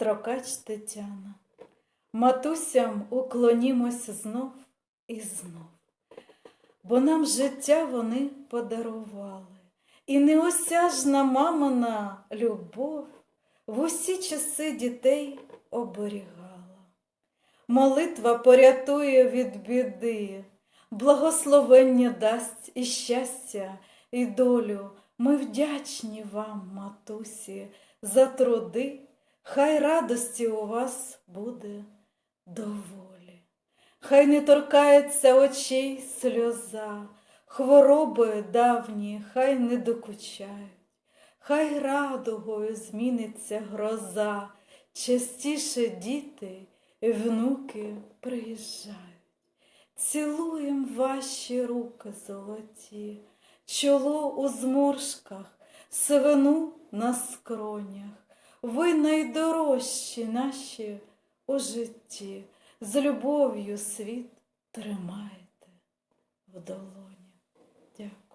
Строкач Тетяна. Матусям уклонімось знов і знов, бо нам життя вони подарували, і неосяжна мамина любов в усі часи дітей оберігала. Молитва порятує від біди, благословення дасть і щастя, і долю. Ми вдячні вам, матусі, за труди, хай радості у вас буде доволі. Хай не торкається очей сльоза, хвороби давні, хай не докучають, хай радугою зміниться гроза, частіше діти і внуки приїжджають. Цілуєм ваші руки золоті, чоло у зморшках, сивину на скронях. Ви найдорожчі наші у житті, з любов'ю світ тримаєте в долоні. Дякую.